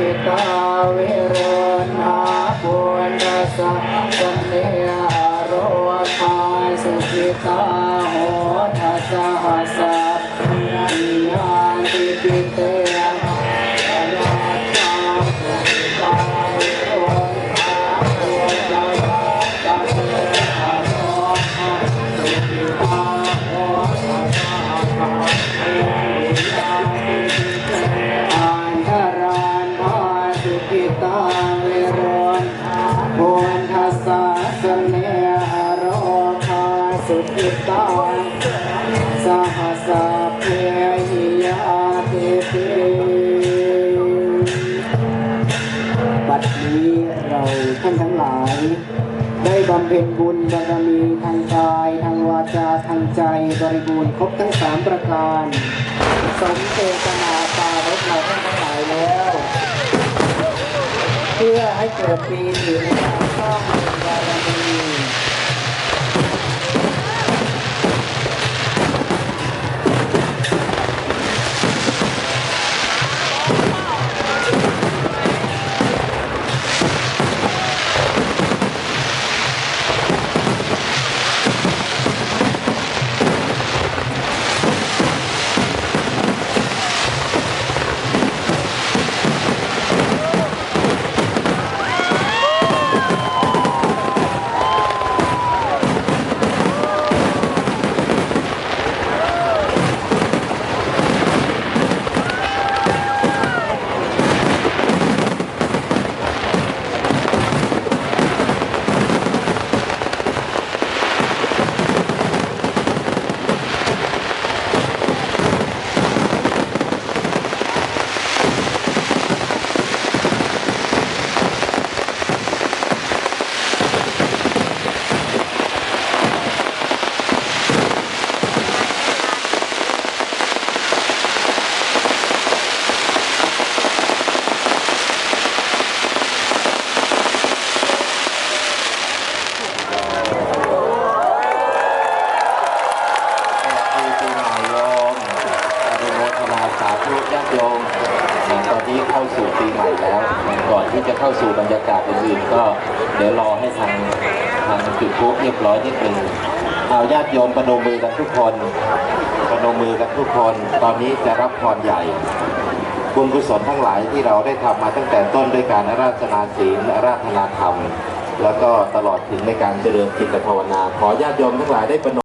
ทิตาวิโรนาปุณฑสัสเนโรธาสุขิตาโหทัสหสั สุกิตาสหัสเพหิยาติปิบัดนี้เราท่านทั้งหลาย ได้บำเพ็ญบุญบารมีทางกาย ทางวาจา ทางใจบริบูรณ์ครบทั้งสามประการ สมเจตนาตารบเราท่านทั้งหลายแล้ว เพื่อให้เกิดปีติในการสร้างบุญบารมี สาธุญาติโยมตอนนี้เข้าสู่ปีใหม่แล้ว ก่อนที่จะเข้าสู่บรรยากาศอื่นๆก็เดี๋ยวรอให้ทางทางจุดพุเรียบร้อยนิดนึงเอาญาติโยมประนมมือกันทุกคนประนมมือกันทุกคน ตอนนี้จะรับพรใหญ่บุญกุศลทั้งหลายที่เราได้ทำมาตั้งแต่ต้นด้วยการอาราธนาศีลอาราธนาธรรม แล้วก็ตลอดถึงในการเจริญจิตภาวนา ขอญาติโยมทั้งหลายได้ประนม